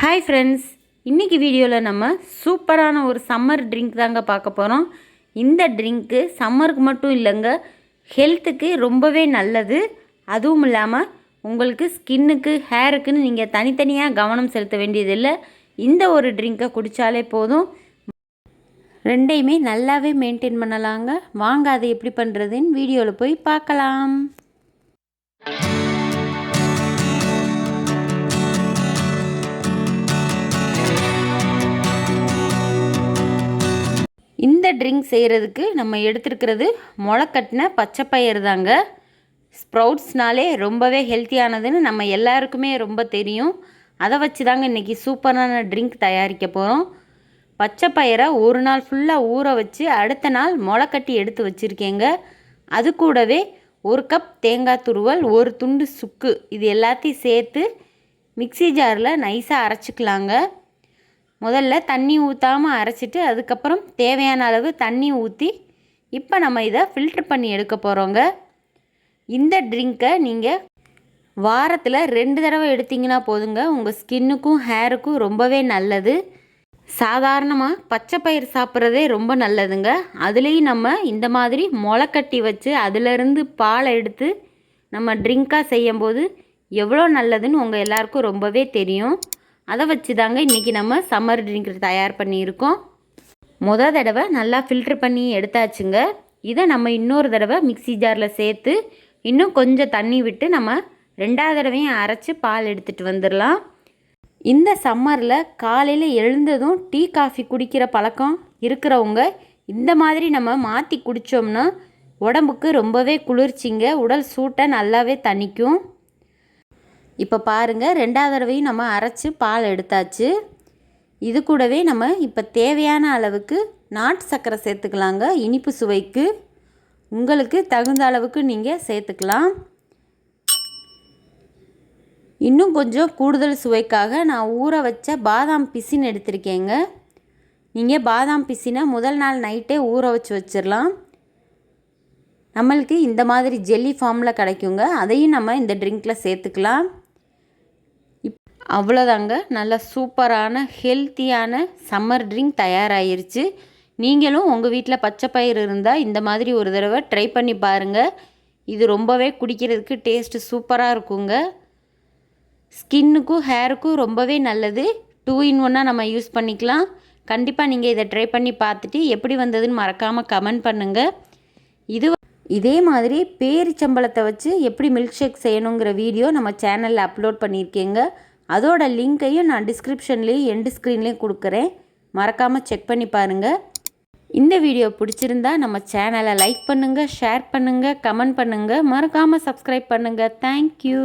Hi friends இன்றைக்கி வீடியோவில் நம்ம சூப்பரான ஒரு சம்மர் ட்ரிங்க் தாங்க பார்க்க போகிறோம் இந்த ட்ரிங்க்கு சம்மருக்கு மட்டும் இல்லைங்க ஹெல்த்துக்கு ரொம்பவே நல்லது. அதுவும் இல்லாமல் உங்களுக்கு ஸ்கின்னுக்கு ஹேருக்குன்னு நீங்கள் தனித்தனியாக கவனம் செலுத்த வேண்டியதில்லை. இந்த ஒரு ட்ரிங்க்கை குடித்தாலே போதும். ரெண்டையுமே நல்லாவே மெயின்டைன் பண்ணலாங்க. வாங்க அதை எப்படி பண்ணுறதுன்னு வீடியோவில் போய் பார்க்கலாம். ட்ரிங்க் செய்கிறதுக்கு நம்ம எடுத்துருக்கிறது முளைக்கட்டின பச்சைப்பயிறு தாங்க. ஸ்ப்ரவுட்ஸ்னாலே ரொம்பவே ஹெல்த்தியானதுன்னு நம்ம எல்லாருக்குமே ரொம்ப தெரியும். அதை வச்சு தாங்க இன்றைக்கி சூப்பரான ட்ரிங்க் தயாரிக்க போகிறோம் பச்சை பயிரை ஒரு நாள் ஃபுல்லாக ஊற வச்சு அடுத்த நாள் முளைக்கட்டி எடுத்து வச்சுருக்கேங்க. அது கூடவே ஒரு கப் தேங்காய் துருவல் ஒரு துண்டு சுக்கு இது எல்லாத்தையும் சேர்த்து மிக்சி ஜாரில் நைஸாக அரைச்சிக்கலாங்க. முதல்ல தண்ணி ஊற்றாமல் அரைச்சிட்டு அதுக்கப்புறம் தேவையான அளவு தண்ணி ஊற்றி இப்போ நம்ம இதை ஃபில்ட்ரு பண்ணி எடுக்க போகிறோங்க இந்த ட்ரிங்க்கை நீங்கள் வாரத்தில் ரெண்டு தடவை எடுத்திங்கன்னா போதுங்க. உங்கள் ஸ்கின்னுக்கும் ஹேருக்கும் ரொம்பவே நல்லது. சாதாரணமாக பச்சை பயிர் சாப்பிட்றதே ரொம்ப நல்லதுங்க. அதுலேயும் நம்ம இந்த மாதிரி முளைக்கட்டி வச்சு அதிலிருந்து பாலை எடுத்து நம்ம ட்ரிங்காக செய்யும்போது எவ்வளோ நல்லதுன்னு உங்கள் எல்லாருக்கும் ரொம்பவே தெரியும். அதை வச்சு தாங்க இன்றைக்கி நம்ம சம்மர் ட்ரிங்க் தயார் பண்ணியிருக்கோம். மொதல் தடவை நல்லா ஃபில்ட்ரு பண்ணி எடுத்தாச்சுங்க. இதை நம்ம இன்னொரு தடவை மிக்சி ஜாரில் சேர்த்து இன்னும் கொஞ்சம் தண்ணி விட்டு நம்ம ரெண்டாவது தடவையும் அரைச்சி பால் எடுத்துகிட்டு வந்துடலாம். இந்த சம்மரில் காலையில் எழுந்ததும் டீ காஃபி குடிக்கிற பழக்கம் இருக்கிறவங்க இந்த மாதிரி நம்ம மாற்றி குடித்தோம்னா உடம்புக்கு ரொம்பவே குளிர்ச்சிங்க. உடல் சூட்டை நல்லாவே தணிக்கும். இப்போ பாருங்கள் ரெண்டாவது தடவையும் நம்ம அரைச்சி பால் எடுத்தாச்சு. இது கூடவே நம்ம இப்போ தேவையான அளவுக்கு நாட்டு சர்க்கரை சேர்த்துக்கலாங்க இனிப்பு சுவைக்கு. உங்களுக்கு தகுந்த அளவுக்கு நீங்கள் சேர்த்துக்கலாம். இன்னும் கொஞ்சம் கூடுதல் சுவைக்காக நான் ஊற வச்ச பாதாம் பிசின் எடுத்திருக்கேங்க. நீங்கள் பாதாம் பிசினை முதல் நாள் நைட்டே ஊற வச்சு வச்சிடலாம் நம்மளுக்கு இந்த மாதிரி ஜெல்லி ஃபார்மில் கிடைக்குங்க அதையும் நம்ம இந்த ட்ரிங்க்கில் சேர்த்துக்கலாம். அவ்வளோதாங்க நல்ல சூப்பரான ஹெல்த்தியான சம்மர் ட்ரிங்க் தயாராகிருச்சு நீங்களும் உங்கள் வீட்டில் பச்சை பயிர் இருந்தால் இந்த மாதிரி ஒரு தடவை ட்ரை பண்ணி பாருங்கள் இது ரொம்பவே குடிக்கிறதுக்கு டேஸ்ட்டு சூப்பராக இருக்குங்க. ஸ்கின்னுக்கும் ஹேருக்கும் ரொம்பவே நல்லது. டூ இன் ஒன்னாக நம்ம யூஸ் பண்ணிக்கலாம். கண்டிப்பாக நீங்கள் இதை ட்ரை பண்ணி பார்த்துட்டு எப்படி வந்ததுன்னு மறக்காமல் கமெண்ட் பண்ணுங்கள் இது இதே மாதிரி பேரிச்சம்பளத்தை வச்சு எப்படி மில்க் ஷேக் செய்யணுங்கிற வீடியோ நம்ம சேனலில் அப்லோட் பண்ணியிருக்கேங்க. அதோட லிங்க்கையும் நான் டிஸ்கிரிப்ஷன்லேயும் எண்டு ஸ்க்ரீன்லேயும் கொடுக்குறேன். மறக்காமல் செக் பண்ணி பாருங்கள் இந்த வீடியோ பிடிச்சிருந்தா நம்ம சேனலை லைக் பண்ணுங்கள் ஷேர் பண்ணுங்கள் கமெண்ட் பண்ணுங்கள் மறக்காமல் சப்ஸ்கிரைப் பண்ணுங்கள் தேங்க்யூ